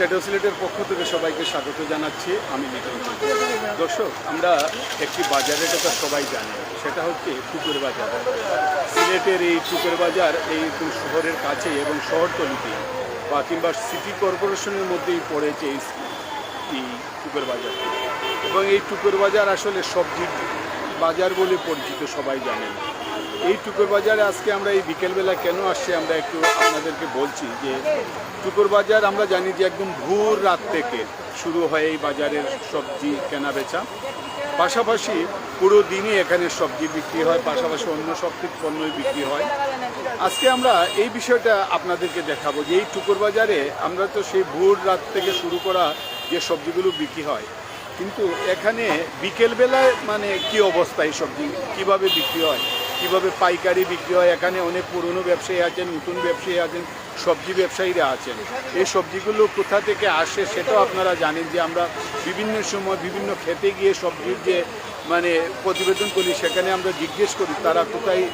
Shadow সিলেটের পক্ষ থেকে সবাইকে স্বাগত জানাচ্ছি। আমি লিটন দর্শক, আমরা একটি বাজারের কথা সবাই জানি, সেটা হচ্ছে টুকুর বাজার। সিলেটের এই টুকুর বাজার এই শহরের কাছে এবং শহরতলিতে বা কিংবা সিটি কর্পোরেশনের মধ্যেই পড়েছে এই টুকুর বাজারটি এবং এই টুকুর বাজার আসলে সবজির বাজার বলে পরিচিত সবাই জানেন। এই টুকুর বাজারে আজকে আমরা এই বিকেলবেলা কেন আসছি আমরা একটু আপনাদেরকে বলছি যে টুকুর বাজার আমরা জানি যে একদম ভোর রাত থেকে শুরু হয় এই বাজারের সবজি কেনা বেচা পাশাপাশি পুরো দিনই এখানে সবজি বিক্রি হয়, পাশাপাশি অন্য সব পণ্যই বিক্রি হয়। আজকে আমরা এই বিষয়টা আপনাদেরকে দেখাবো যে এই টুকুর বাজারে আমরা তো সেই ভোর রাত থেকে শুরু করা যে সবজিগুলো বিক্রি হয়, কিন্তু এখানে বিকেলবেলায় মানে কি অবস্থা এই সবজি? কীভাবে বিক্রি হয়? কীভাবে পাইকারি বিক্রি হয়? এখানে অনেক পুরনো ব্যবসায়ী আছেন, নতুন ব্যবসায়ী আছেন, সবজি ব্যবসায়ীরা আছেন। এই সবজিগুলো কোথা থেকে আসে সেটাও আপনারা জানেন যে আমরা বিভিন্ন সময় বিভিন্ন খেতে গিয়ে সবজির যে মানে প্রতিবেদন করি, সেখানে আমরা জিজ্ঞেস করি, তারা কোথায়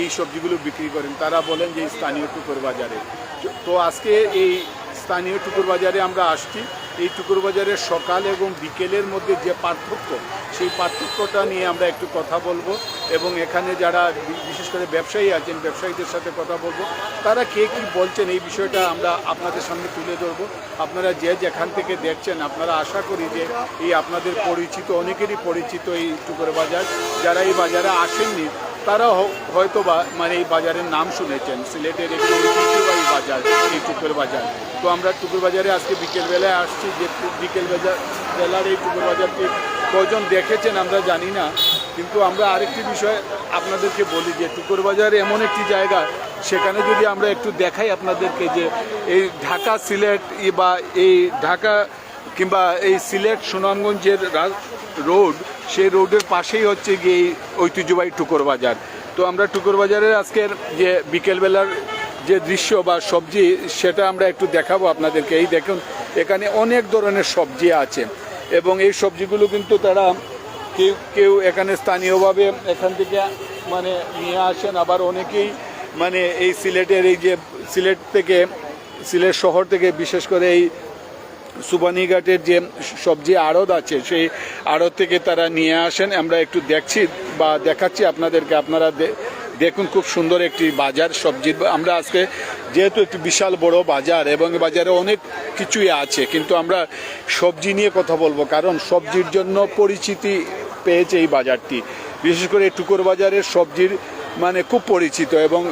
এই সবজিগুলো বিক্রি করেন? তারা বলেন যে স্থানীয় টুকুর বাজারে তো আজকে এই স্থানীয় টুকুর বাজারে আমরা আসছি। এই টুকুর বাজারের সকাল এবং বিকেলের মধ্যে যে পার্থক্য, সেই পার্থক্যটা নিয়ে আমরা একটু কথা বলব এবং এখানে যারা বিশেষ করে ব্যবসায়ী আছেন, ব্যবসায়ীদের সাথে কথা বলব, তারা কে কি বলছেন এই বিষয়টা আমরা আপনাদের সামনে তুলে ধরবো। আপনারা যে যেখান থেকে দেখছেন, আপনারা আশা করি যে এই আপনাদের পরিচিত, অনেকেরই পরিচিত এই টুকুর বাজার যারা এই বাজারে আসেননি তারা হয়তো বা মানে এই বাজারের নাম শুনেছেন, সিলেটের একটি ঐতিহ্যবাহী বাজার, এই টুকুর বাজার। তো আমরা টুকুর বাজারে আজকে বিকেলবেলায় আসছি, যে বিকেল বাজার বেলার এই টুকুর বাজারটি কজন দেখেছেন আমরা জানি না, কিন্তু আমরা আরেকটি বিষয় আপনাদেরকে বলি যে টুকুর বাজার এমন একটি জায়গা, সেখানে যদি আমরা একটু দেখাই আপনাদেরকে যে এই ঢাকা সিলেট বা এই ঢাকা কিংবা এই সিলেট সুনামগঞ্জের রোড, সেই রোডের পাশেই হচ্ছে গিয়ে এই ঐতিহ্যবাহী টুকুর বাজার। তো আমরা টুকুর বাজারের আজকের যে বিকেলবেলার যে দৃশ্য বা সবজি, সেটা আমরা একটু দেখাবো আপনাদেরকে। এই দেখুন, এখানে অনেক ধরনের সবজি আছে এবং এই সবজিগুলো কিন্তু তারা কেউ কেউ এখানে স্থানীয়ভাবে এখান থেকে মানে নিয়ে আসেন। আবার অনেকেই মানে এই সিলেটের এই যে সিলেট থেকে, সিলেট শহর থেকে বিশেষ করে এই সুবানীঘাটের যে সবজি আড়ত আছে, সেই আড়ত থেকে তারা নিয়ে আসেন। আমরা একটু দেখছি বা দেখাচ্ছি আপনাদেরকে। আপনারা দেখুন খুব সুন্দর একটি বাজার সবজির আমরা আজকে যেহেতু একটি বিশাল বড় বাজার এবং বাজারে অনেক কিছুই আছে, কিন্তু আমরা সবজি নিয়ে কথা বলব। কারণ সবজির জন্য পরিচিতি পেয়েছে এই বাজারটি। বিশেষ করে টুকুর বাজারের সবজির মানে খুব পরিচিত এবং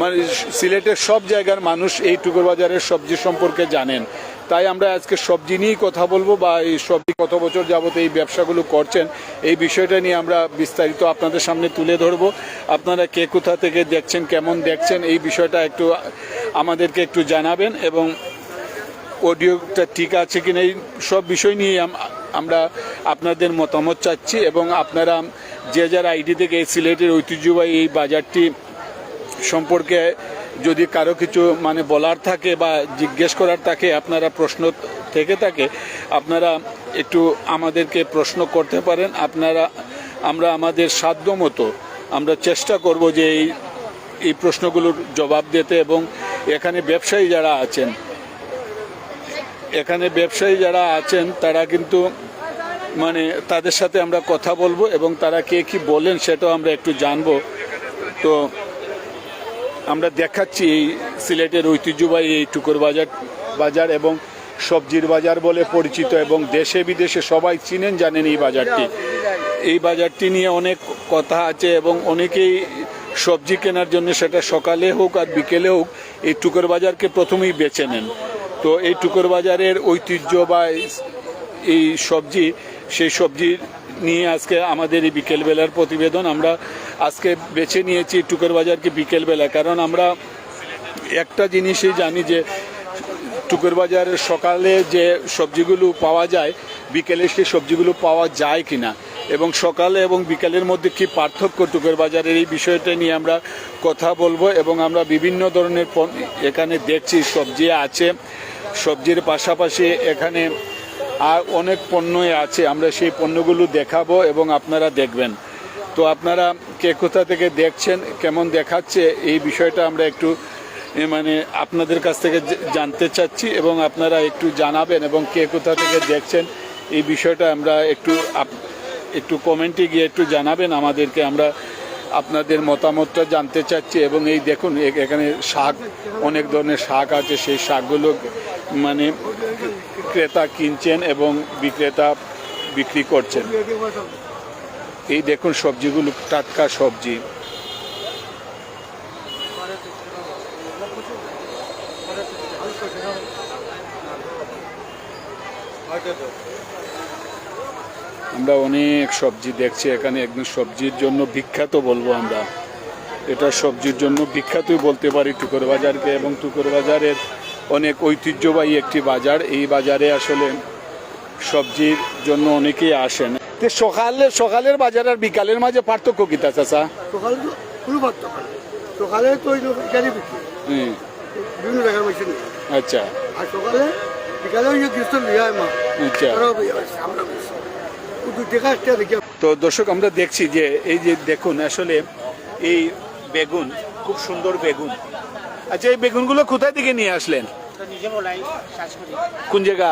মানে সিলেটের সব জায়গার মানুষ এই টুকর বাজারের সবজি সম্পর্কে জানেন। তাই আমরা আজকে সবজি নিয়েই কথা বলব বা এই সবজি কত বছর যাবত এই ব্যবসাগুলো করছেন, এই বিষয়টা নিয়ে আমরা বিস্তারিত আপনাদের সামনে তুলে ধরবো। আপনারা কে কোথা থেকে দেখছেন, কেমন দেখছেন, এই বিষয়টা একটু আমাদেরকে একটু জানাবেন এবং অডিওটা ঠিক আছে কিনা, এই সব বিষয় নিয়ে আমরা আপনাদের মতামত চাচ্ছি এবং আপনারা যে যার আইডি থেকে এই সিলেটের ঐতিহ্যবাহী এই বাজারটি সম্পর্কে যদি কারও কিছু মানে বলার থাকে বা জিজ্ঞেস করার থাকে, আপনারা প্রশ্ন থেকে থাকে, আপনারা একটু আমাদেরকে প্রশ্ন করতে পারেন। আপনারা, আমরা আমাদের সাধ্য মতো আমরা চেষ্টা করব যে এই এই প্রশ্নগুলোর জবাব দিতে এবং এখানে ব্যবসায়ী যারা আছেন, এখানে ব্যবসায়ী যারা আছেন, তারা কিন্তু মানে তাদের সাথে আমরা কথা বলব এবং তারা কে কি বলেন সেটাও আমরা একটু জানব। তো আমরা দেখাচ্ছি এই সিলেটের ঐতিহ্যবাহী এই টুকর বাজার বাজার এবং সবজির বাজার বলে পরিচিত এবং দেশে বিদেশে সবাই চিনেন, জানেন এই বাজারটি। এই বাজারটি নিয়ে অনেক কথা আছে এবং অনেকেই সবজি কেনার জন্য সেটা সকালে হোক আর বিকেলে হোক এই টুকর বাজারকে প্রথমেই বেছে নেন। তো এই টুকুর বাজারের ঐতিহ্য বা এই- সবজি, সেই সবজি নিয়ে আজকে আমাদের এই বিকেলবেলার প্রতিবেদন। আমরা আজকে বেছে নিয়েছি টুকুর বাজারকে বিকেলবেলা। কারণ আমরা একটা জিনিসই জানি যে, টুকুর বাজারের সকালে যে সবজিগুলো পাওয়া যায়, বিকেলে সেই সবজিগুলো পাওয়া যায় কিনা। এবং সকালে এবং বিকেলের মধ্যে কি পার্থক্য টুকুর বাজারের? এই বিষয়টা নিয়ে আমরা কথা বলব এবং আমরা বিভিন্ন ধরনের এখানে দেখছি, সবজি আছে, সবজির পাশাপাশি এখানে আর অনেক পণ্যই আছে। আমরা সেই পণ্যগুলো দেখাবো এবং আপনারা দেখবেন। তো আপনারা কে কোথা থেকে দেখছেন, কেমন দেখাচ্ছে, এই বিষয়টা আমরা একটু মানে আপনাদের কাছ থেকে জানতে চাচ্ছি এবং আপনারা একটু জানাবেন এবং কে কোথা থেকে দেখছেন, এই বিষয়টা আমরা একটু একটু কমেন্টে গিয়ে একটু জানাবেন আমাদেরকে, আমরা আপনাদের মতামতটা জানতে চাচ্ছি এবং এই দেখুন এখানে শাক, অনেক ধরনের শাক আছে, সেই শাকগুলো মানে ক্রেতা কিনছেন এবং বিক্রেতা বিক্রি করছেন। এই দেখুন সবজিগুলো, টাটকা সবজি। আমরা অনেক সবজি দেখছি এখানে, একদম সবজির জন্য বিখ্যাত বলব আমরা। এটা সবজির জন্য বিখ্যাতই বলতে পারি টুকর বাজারকে এবং টুকর বাজারের অনেক ঐতিহ্যবাহী একটি বাজার। এই বাজারে আসলে সবজির জন্য অনেকেই আসেন। তো সকালে সকালের বাজার আর বিকালের মাঝে পার্থক্য কি তা চাচা? সকালে তো কোনো পার্থক্য নেই। সকালে তো ওই গাড়ি বিক্রি। হুম, বিভিন্ন টাকার মেশিন নেই আচ্ছা। আর সকালে বিকালে ওই যে গৃহস্থ মা। আচ্ছা। ওরাও বিয়ে হয়েছে আমরা দু টাকা একটা দেখি তো দর্শক আমরা দেখছি যে এই যে দেখুন আসলে এই বেগুন খুব সুন্দর বেগুন। আচ্ছা এই বেগুনগুলো কোথায় থেকে নিয়ে আসলেন? কোন জায়গা?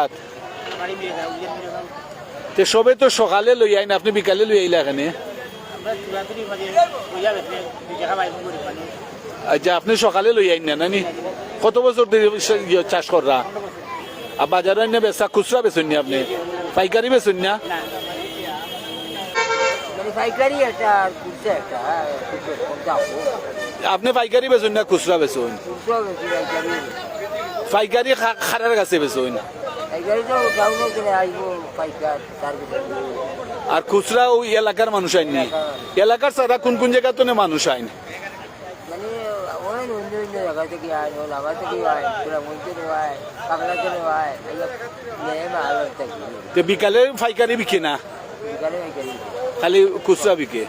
তো সবে তো সকালে লই আইন আপনি বিকালে লই আইলা করি পানি আচ্ছা আপনি সকালে লই আইন না নানি কত বছর ধরে চাষ কররা আর বাজারে আইনে বেচা খুচরা বেচুন নি আপনি পাইকারি বেচুন না আপনি পাইকারি বেচুন না খুচরা বেচুন পাইকারি খারার কাছে বেচুন আর খুচরা ওই এলাকার মানুষ আইন নি এলাকার সারা কোন কোন জায়গা তো মানুষ আইন। মানে বিকালে পাইকারি বিকে না? খালি খুচরা বিকে।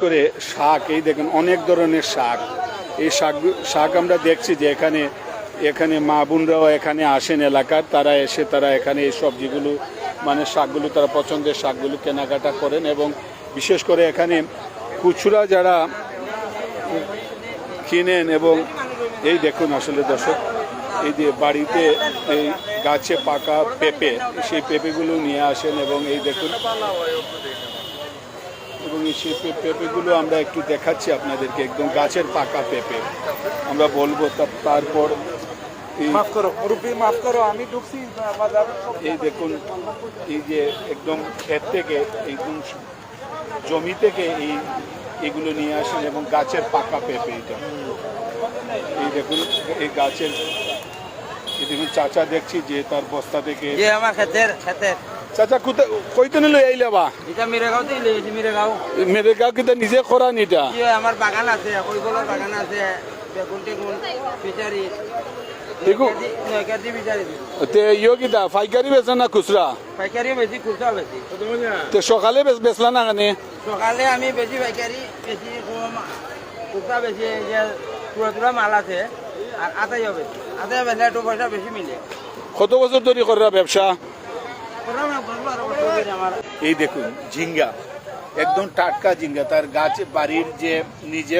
করে শাক এই দেখেন অনেক ধরনের শাক। এই শাক শাক আমরা দেখছি যে এখানে এখানে মা বোনরাও এখানে আসেন এলাকার, তারা এসে তারা এখানে এই সবজিগুলো মানে শাকগুলো, তারা পছন্দের শাকগুলো কেনাকাটা করেন এবং বিশেষ করে এখানে খুচরা যারা কিনেন এবং এই দেখুন আসলে দর্শক, এই যে বাড়িতে এই গাছে পাকা পেঁপে, সেই পেঁপেগুলো নিয়ে আসেন এবং এই দেখুন এবং এই সেই পেঁপেগুলো আমরা একটু দেখাচ্ছি আপনাদেরকে, একদম গাছের পাকা পেঁপে। আমরা বলব তারপর মাফ করো মুরব্বী মাফ করো আমি ঢুকছি বাজার এই দেখুন এই যে একদম ক্ষেত থেকে একদম জমি থেকে এই এগুলো নিয়ে আসেন এবং গাছের পাকা পেঁপে এটা। এই দেখুন এই গাছের এই দেখুন চাচা দেখছি যে তার বস্তা থেকে যে আমার ক্ষেতের ক্ষেতের। চাচা কোথায় কইতনে লই আইলে বা? এটা মেরেগাঁও মেরেগাঁও। মেরে গাও কিন্তু নিজে করান এটা? যে আমার বাগান আছে বাগান আছে বেগুন টেগুন দেখো তে ইয়ে কিটা পাইকারি বেচা না খুচরা পাইকারিও বেশি খুচরা বেশি তে সকালে বেচ- বেচলা না কেনে সকালে আমি বেশি পাইকারি বেশি কম খুচরা বেশি যে তুরা তুরা মাল আছে আর আতাইও বেশি আতাইও বেশি একটু পয়সা বেশি মিলে কত বছর ধরে করা ব্যবসা এই দেখুন ঝিঙ্গা। একদম টাটকা ঝিঙ্গা। তার গাছ বাড়ির যে নিজে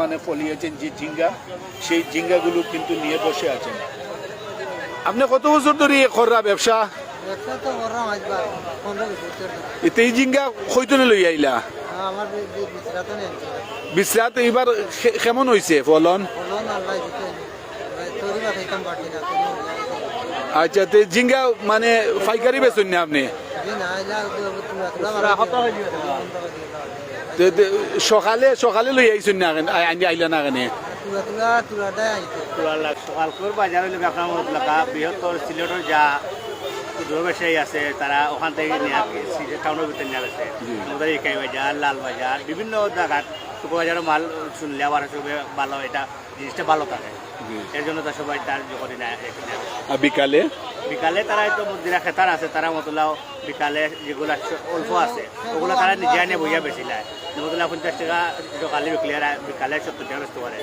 মানে ফলিয়েছেন যে ঝিঙ্গা সেই ঝিঙ্গাগুলো কিন্তু নিয়ে বসে আছেন। আপনি কত বছর ধরে এ কররা ব্যবসা? এতে এই ঝিঙ্গা লই আইলা? নেই। বিশ্রাত এবার কেমন হয়েছে ফলন? আচ্ছা তে ঝিঙ্গা মানে পাইকারি বেচুন না আপনি? সকালে সকালে লই আইছুন না আই- আইলা না কেনে সকালকর বাজার হইলে আপনার এলাকা বৃহত্তর সিলেটের যা ক্ষুদ্র ব্যবসায়ী আছে তারা ওখান থেকে টাউনের ভিতরে নেওয়া গেছে আমাদের একাই বাজার লাল বাজার বিভিন্ন জায়গার শুক্র বাজারের মাল শুনলে আবার সবে ভালো এটা জিনিসটা ভালো থাকে এর জন্য তো সবাই তার করে না বিকালে? বিকালে তারা তো মন্দিরা খেতার আছে তারা মতলাও বিকালে যেগুলো অল্প আছে ওগুলো তারা নিজে আনে বইয়া বেশি নেয়। মতলা পঞ্চাশ টাকা সকালে বিকলে বিকালে সত্তর টাকা বেচতে পারে।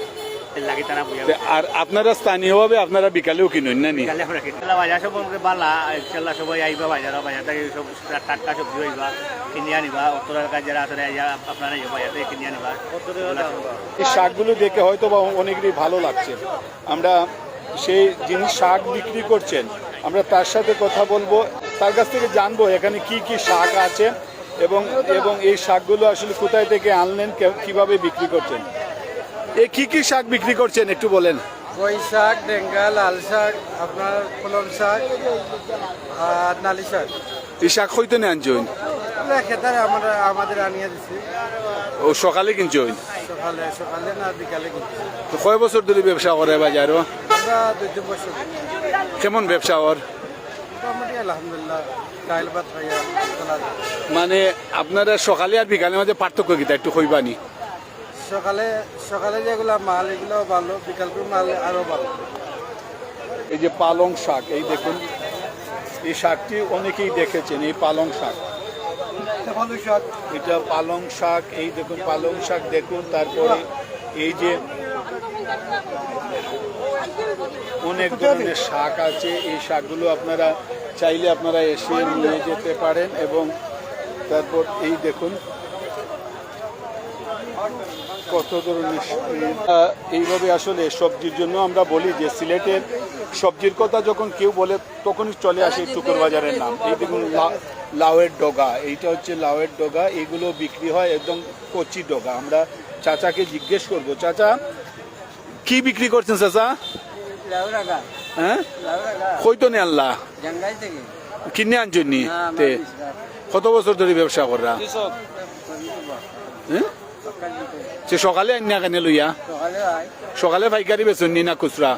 আর আপনারা স্থানীয়ভাবে আপনারা বিকালেও কিনুন না নি কালে আমরা কিনলা বাজার সব বালা ইনশাল্লাহ সবাই আইবা বাজার বাজার থেকে সব টাটকা সবজি হইবা কিনে আনিবা উত্তর এলাকার যারা আছে আপনারা বাজার থেকে কিনে আনিবা। এই শাকগুলো দেখে হয়তো বা অনেকেরই ভালো লাগছে। আমরা সেই যিনি শাক বিক্রি করছেন আমরা তার সাথে কথা বলব। তার কাছ থেকে জানব এখানে কি কি শাক আছে এবং এবং এই শাকগুলো আসলে কোথায় থেকে আনলেন কে- কীভাবে বিক্রি করছেন। এ কি কি শাক বিক্রি করছেন? একটু বলেন। কই শাক ডেঙ্গা লাল শাক আপনার কলম শাক আর নালি শাক। এই শাক হইতে নেন আনছেন খেতারে আমরা আমাদের আনিয়ে দিছি। ও সকালে কিনছেন সকালে সকালে না বিকালে কিনছি। তো কয় বছর ধরে ব্যবসা করে বাজারও? আমরা দুই তিন বছর কেমন ব্যবসা ওর? মোটামুটি আলহামদুলিল্লাহ ডাইল ভাত খাইয়া মানে আপনারা সকালে আর বিকালের মধ্যে পার্থক্য কিতা একটু কইবানি? সকালে সকালে যেগুলা মাল এগুলো ভালো বিকালপুর মাল আরও ভালো। এই যে পালং শাক এই দেখুন এই শাকটি অনেকেই দেখেছেন এই পালং শাক। ভালো শাক। এটা পালং শাক এই দেখুন পালং শাক দেখুন তারপরে এই যে অনেক ধরনের শাক আছে এই শাকগুলো আপনারা চাইলে আপনারা এসে নিয়ে যেতে পারেন এবং তারপর এই দেখুন কত ধরনের এইভাবে আসলে সবজির জন্য আমরা বলি যে সিলেটের সবজির কথা যখন কেউ বলে তখনই চলে আসে টুকুর বাজারের নাম। এই দেখুন লাউয়ের ডগা। এইটা হচ্ছে লাউয়ের ডগা। এগুলো বিক্রি হয় একদম কচি ডগা। আমরা চাচাকে জিজ্ঞেস করব চাচা কি বিক্রি করছেন চাচা? হ্যাঁ? কইতো নে আল্লাহ কিনে আনছনি কত বছর ধরে ব্যবসা করা? হ্যাঁ? সে সকালে আন্যা কেন লইয়া? সকালে পাইকারি বেচুন নি না খুচরা?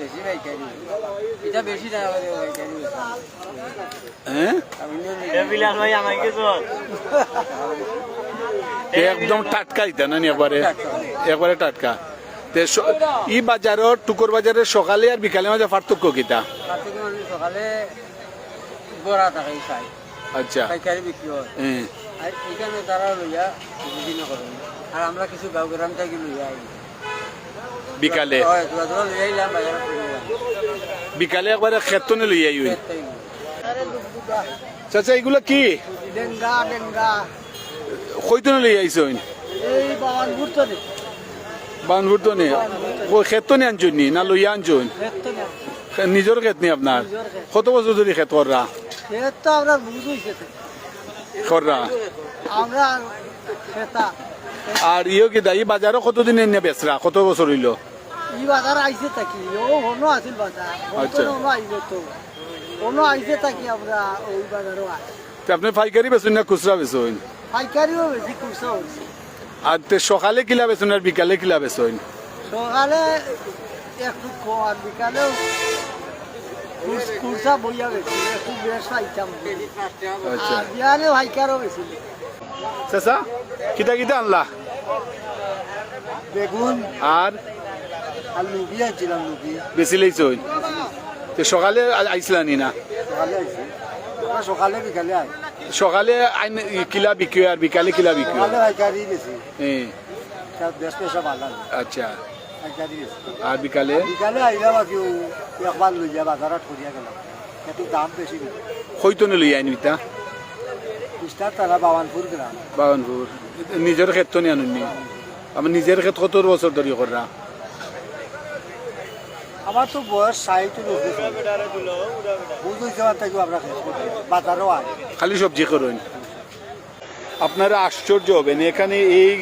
একদম টাটকা ইতা না নি একবারে? একবারে টাটকা। ই বাজারত টুকুর বাজারের সকালে আর বিকালে মাঝে পার্থক্য কিতা? সকালে বড়া থাকে আচ্ছা। পাইকারি বিক্রি হয়। আর এখানে তারা লইয়া আর আমরা কিছু গাঁও গ্রাম থেকে লইয়া আই বিকালে? লইয়া বিকালে একবারে খেতনে লই আই চাচা এগুলো কি? ডেঙ্গা ডেঙ্গা। কইতনে লই আইছইন এই বাগান ঘুরতো নে। বানভুর তো নে। নি না? লইয়া আনছুন খেতো নিজের খেত নি আপনার? কত বছর ধরে খেত কররা খেত তো আমরা কররা আমরা খেতা আর ইয়ে কি দা ই বাজারও কতদিন এনে বেচরা? কত বছর হইল? ই বাজার আইছে থাকি। ও হনো আছিল বাজার। আচ্ছা। হনো আইব তো। হনো আইছে থাকি আমরা ওই বাজারও তে আপনি পাইকারি বেচুন না খুচরা বেচুন? পাইকারিও বেশি খুচরা আর তে সকালে কিলা বেচুন আর বিকালে কিলা বেচুন? সকালে একটু কম আর বিকালেও খুচরা বইয়া গেছি একটু বেশ পাইতাম। আচ্ছা। আর ভাইকারও বেশি। চাচা কিতা কিতা আনলা? বেগুন আর? আর লুবি আনছিলাম লুবি বেশি লইছুন তে সকালে আইছিলা নি না? সকালে আইছি। সকালে বিকালে আই। সকালে আইন কিলা বিক্রি আর বিকালে কিলা বিক্রি? সকালে ভাইকারি বেশি। হ্যাঁ তার বেশ পয়সা ভালো আচ্ছা। আর বিকালে? বিকালে আইলাম আর কেউ একবার লই যা বাজারত করিয়া গেলাম। একটু দাম বেশি কিন্তু হইতনে লই আইন ইস্টার তারা বাবানপুর গ্রাম। বাগানপুর নিজের ক্ষেত্র নিয়ে আনুননি আমার নিজের ক্ষেত্র কত বছর ধরে কররা আমার তো বয়স করি। খালি সবজি করুন। আপনারা আশ্চর্য হবেন এখানে এই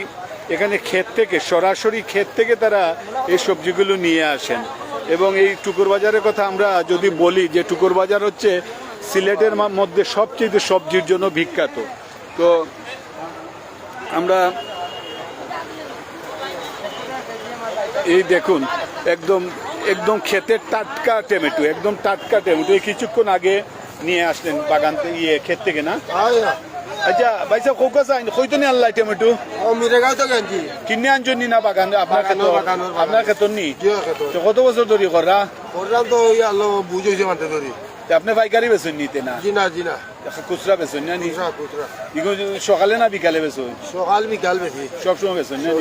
এখানে ক্ষেত থেকে সরাসরি ক্ষেত থেকে তারা এই সবজিগুলো নিয়ে আসেন। এবং এই টুকুর বাজারের কথা আমরা যদি বলি যে টুকুর বাজার হচ্ছে সিলেটের মধ্যে সবচেয়ে সবজির জন্য বিখ্যাত। তো আমরা এই দেখুন একদম একদম ক্ষেতের টাটকা টমেটো একদম টাটকা টমেটো। এই কিছুক্ষণ আগে নিয়ে আসলেন বাগান থেকে ইয়ে ক্ষেত থেকে না? আচ্ছা ভাই সাহেব কোকা চাই কইতো নি আল্লাহ টমেটো। ও মিরে গাঁও তো গেঞ্জি কিনে নি না বাগান? আপনার ক্ষেত। আপনার ক্ষেত নি? তো কত বছর ধরে করা? করলাম তো ওই আল্লাহ বুঝেছে মানতে ধরি। তা আপনি পাইকারি বেচুন নিতে না? জি না জি না। খুচরা বেচুন না নি? সকালে না বিকালে বেচুন? সকাল বিকাল বেশি। সবসময় বেচুন না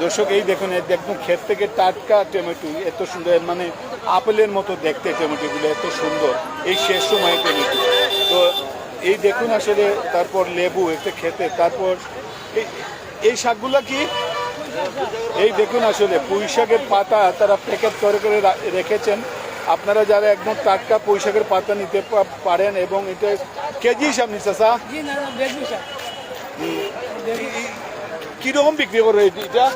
দর্শক এই দেখুন দেখুন ক্ষেত থেকে টাটকা টমেটো এত সুন্দর মানে আপেলের মতো দেখতে টমেটোগুলো এত সুন্দর। এই শেষ সময়ে টমেটো। তো এই দেখুন আসলে তারপর লেবু একটা খেতে তারপর এই- এই শাকগুলো কি? এই দেখুন আসলে পুঁই শাকের পাতা তারা প্যাকেট করে করে রেখেছেন। আপনারা যারা একদম টাটকা পুঁই শাকের পাতা নিতে পারেন এবং এটা কেজি হিসাব নিচ্ছে স্যার? কীরকম বিক্রি করে এটা?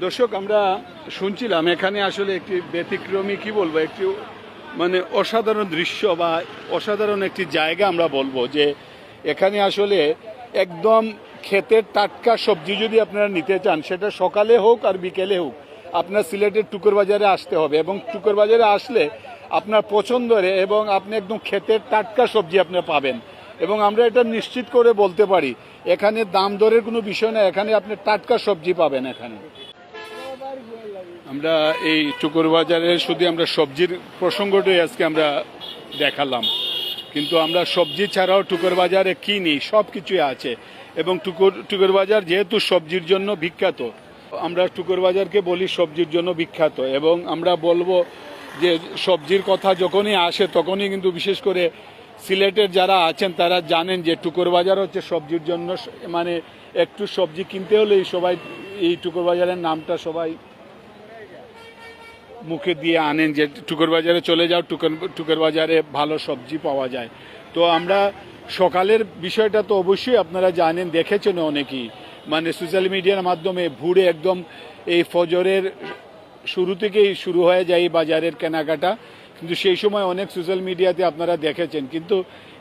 দর্শক আমরা শুনছিলাম এখানে আসলে একটি ব্যতিক্রমী কি বলব একটি মানে অসাধারণ দৃশ্য বা অসাধারণ একটি জায়গা আমরা বলব যে এখানে আসলে একদম ক্ষেতের টাটকা সবজি যদি আপনারা নিতে চান, সেটা সকালে হোক আর বিকেলে হোক, আপনার সিলেটের টুকর বাজারে আসতে হবে এবং টুকর বাজারে আসলে আপনার পছন্দরে এবং আপনি একদম ক্ষেতের টাটকা সবজি আপনি পাবেন। এবং আমরা এটা নিশ্চিত করে বলতে পারি, এখানে দাম দরের কোনো বিষয় না, এখানে আপনি টাটকা সবজি পাবেন এখানে। আমরা এই টুকুর বাজারে শুধু আমরা সবজির প্রসঙ্গটাই আজকে আমরা দেখালাম। কিন্তু আমরা সবজি ছাড়াও টুকুর বাজারে কিনি সব কিছুই আছে। এবং টুকুর টুকুর বাজার যেহেতু সবজির জন্য বিখ্যাত, আমরা টুকুর বাজারকে বলি সবজির জন্য বিখ্যাত এবং আমরা বলব যে সবজির কথা যখনই আসে তখনই কিন্তু বিশেষ করে সিলেটের যারা আছেন তারা জানেন যে টুকুর বাজার হচ্ছে সবজির জন্য মানে একটু সবজি কিনতে হলেই সবাই এই টুকুর বাজারের নামটা সবাই মুখে দিয়ে আনেন যে টুকুর বাজারে চলে যাও, টুকুর টুকুর বাজারে ভালো সবজি পাওয়া যায়। তো আমরা সকালের বিষয়টা তো অবশ্যই আপনারা জানেন দেখেছেন অনেকেই। মানে সোশ্যাল মিডিয়ার মাধ্যমে ভুড়ে একদম এই ফজরের শুরু থেকেই শুরু হয়ে যায় এই বাজারের কেনাকাটা। কিন্তু সেই সময় অনেক সোশ্যাল মিডিয়াতে আপনারা দেখেছেন। কিন্তু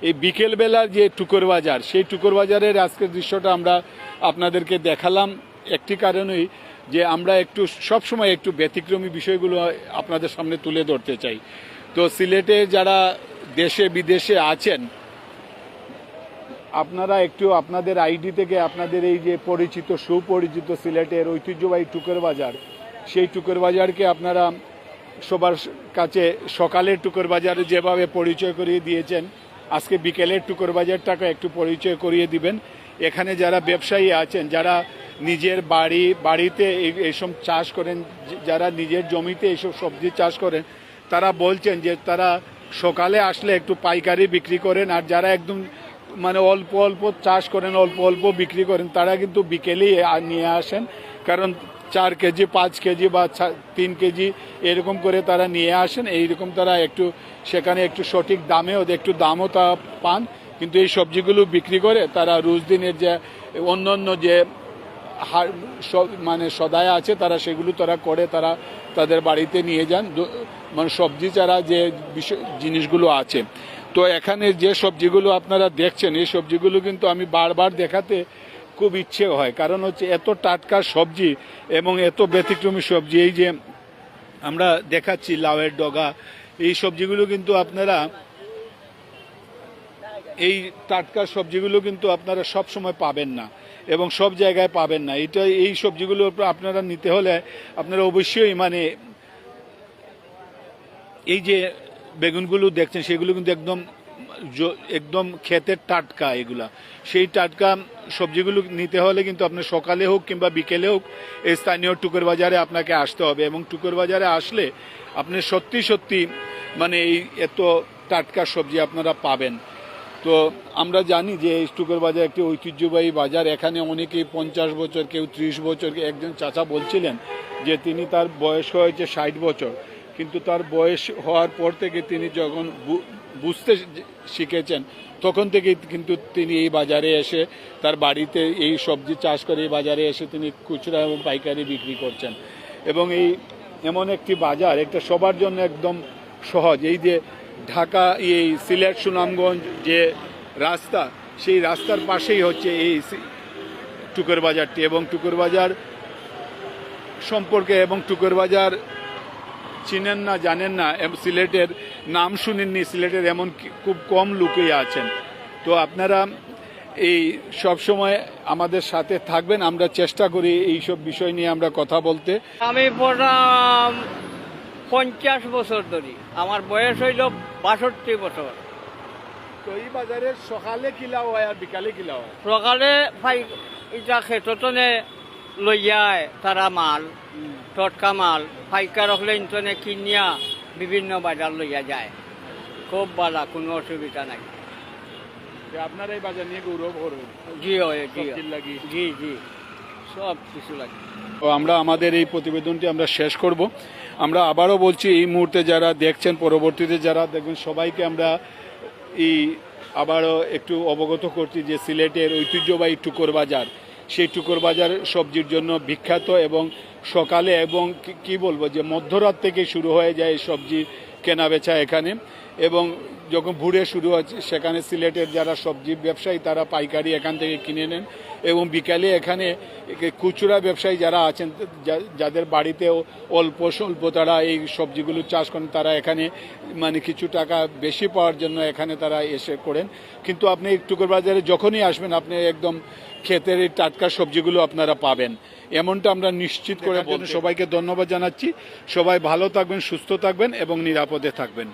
এই বিকেলবেলার যে টুকুর বাজার, সেই টুকুর বাজারের আজকের দৃশ্যটা আমরা আপনাদেরকে দেখালাম। একটি কারণেই যে আমরা একটু, সব সময় একটু ব্যতিক্রমী বিষয়গুলো আপনাদের সামনে তুলে ধরতে চাই। তো সিলেটে যারা দেশে বিদেশে আছেন, আপনারা একটু আপনাদের আইডি থেকে আপনাদের এই যে পরিচিত, সুপরিচিত সিলেটের ঐতিহ্যবাহী টুকের বাজার সেই টুকের বাজারকে আপনারা সবার কাছে সকালের টুকের বাজারে যেভাবে পরিচয় করিয়ে দিয়েছেন, আজকে বিকেলের টুকের বাজারটাকে একটু পরিচয় করিয়ে দিবেন। এখানে যারা ব্যবসায়ী আছেন, যারা নিজের বাড়ি, বাড়িতে এই- এইসব চাষ করেন, যারা নিজের জমিতে এইসব সবজি চাষ করেন, তারা বলছেন যে তারা সকালে আসলে একটু পাইকারি বিক্রি করেন, আর যারা একদম মানে অল্প অল্প চাষ করেন, অল্প অল্প বিক্রি করেন, তারা কিন্তু বিকেলেই নিয়ে আসেন। কারণ চার কেজি, পাঁচ কেজি বা তিন কেজি এরকম করে তারা নিয়ে আসেন। এইরকম তারা একটু, সেখানে একটু সঠিক দামেও একটু দামও তা পান। কিন্তু এই সবজিগুলো বিক্রি করে তারা রোজ দিনের যে অন্য যে মানে সদায় আছে, তারা সেগুলো তারা করে, তারা তাদের বাড়িতে নিয়ে যান। মানে সবজি ছাড়া যে বিষয় জিনিসগুলো আছে। তো এখানে যে সবজিগুলো আপনারা দেখছেন, এই সবজিগুলো কিন্তু আমি বারবার দেখাতে খুব ইচ্ছে হয়। কারণ হচ্ছে এত টাটকা সবজি এবং এত ব্যতিক্রমী সবজি, এই যে আমরা দেখাচ্ছি লাউয়ের ডগা, এই সবজিগুলো কিন্তু আপনারা এই টাটকা সবজিগুলো কিন্তু আপনারা সব সময় পাবেন না। এবং সব জায়গায় পাবেন না। এটা এই সবজিগুলো আপনারা নিতে হলে আপনারা অবশ্যই মানে এই যে বেগুনগুলো দেখছেন, সেগুলো কিন্তু একদম একদম ক্ষেতের টাটকা এগুলা। সেই টাটকা সবজিগুলো নিতে হলে কিন্তু আপনার সকালে হোক কিংবা বিকেলে হোক এই স্থানীয় টুকুর বাজারে আপনাকে আসতে হবে এবং টুকুর বাজারে আসলে আপনি সত্যি সত্যি মানে এই এত টাটকা সবজি আপনারা পাবেন। তো আমরা জানি যে এই টুকুর বাজার একটি ঐতিহ্যবাহী বাজার। এখানে অনেকেই পঞ্চাশ বছর, কেউ ত্রিশ বছর একজন চাচা বলছিলেন যে তিনি তার বয়স হয়েছে ষাট বছর। কিন্তু তার বয়স হওয়ার পর থেকে তিনি যখন বুঝতে শিখেছেন, তখন থেকে কিন্তু তিনি এই বাজারে এসে তার বাড়িতে এই সবজি চাষ করে এই বাজারে এসে তিনি খুচরা এবং পাইকারি বিক্রি করছেন। এবং এই এমন একটি বাজার একটা সবার জন্য একদম সহজ। এই যে ঢাকা এই সিলেট সুনামগঞ্জ যে রাস্তা, সেই রাস্তার পাশেই হচ্ছে এই সি- বাজারটি এবং টুকুর বাজার সম্পর্কে এবং টুকুর বাজার চিনেন না, জানেন না সিলেটের নাম শুনেননি, সিলেটের এমন খুব কম লোকই আছেন। তো আপনারা এই সব সময় আমাদের সাথে থাকবেন, আমরা চেষ্টা করি এই সব বিষয় নিয়ে আমরা কথা বলতে। আমি পঞ্চাশ বছর ধরি। আমার বয়স হইল বাষট্টি বছর। তো এই বাজারে সকালে কিলা হয় আর বিকালে কিলা হয়? সকালে ফাই ইটা ক্ষেত্রতনে লইয়ায় তারা মাল টটকা মাল ফাইকার হলে ইন্তনে কিনিয়া বিভিন্ন বাজার লইয়া যায়। খুব বালা কোনো অসুবিধা নাই। আপনার এই বাজার নিয়ে গৌরব করবেন জি জি লাগি। জি জি। সব কিছু লাগে। তো আমরা আমাদের এই প্রতিবেদনটি আমরা শেষ করব। আমরা আবারও বলছি, এই মুহূর্তে যারা দেখছেন, পরবর্তীতে যারা দেখবেন, সবাইকে আমরা এই আবারও একটু অবগত করছি যে সিলেটের ঐতিহ্যবাহী টুকর বাজার। সেই টুকর বাজার সবজির জন্য বিখ্যাত এবং সকালে এবং কি- বলব যে মধ্যরাত থেকে শুরু হয়ে যায় সবজি কেনা বেচা এখানে। এবং যখন ভুড়ে শুরু হচ্ছে সেখানে সিলেটের যারা সবজি ব্যবসায়ী তারা পাইকারি এখান থেকে কিনে নেন এবং বিকালে এখানে খুচরা ব্যবসায়ী যারা আছেন যাদের বাড়িতেও অল্প স্বল্প তারা এই সবজিগুলো চাষ করেন তারা এখানে মানে কিছু টাকা বেশি পাওয়ার জন্য এখানে তারা এসে করেন। কিন্তু আপনি টুকুর বাজারে যখনই আসবেন আপনি একদম ক্ষেতের এই টাটকা সবজিগুলো আপনারা পাবেন। এমনটা আমরা নিশ্চিত করে জন্য সবাইকে ধন্যবাদ জানাচ্ছি। সবাই ভালো থাকবেন সুস্থ থাকবেন এবং নিরাপদে থাকবেন।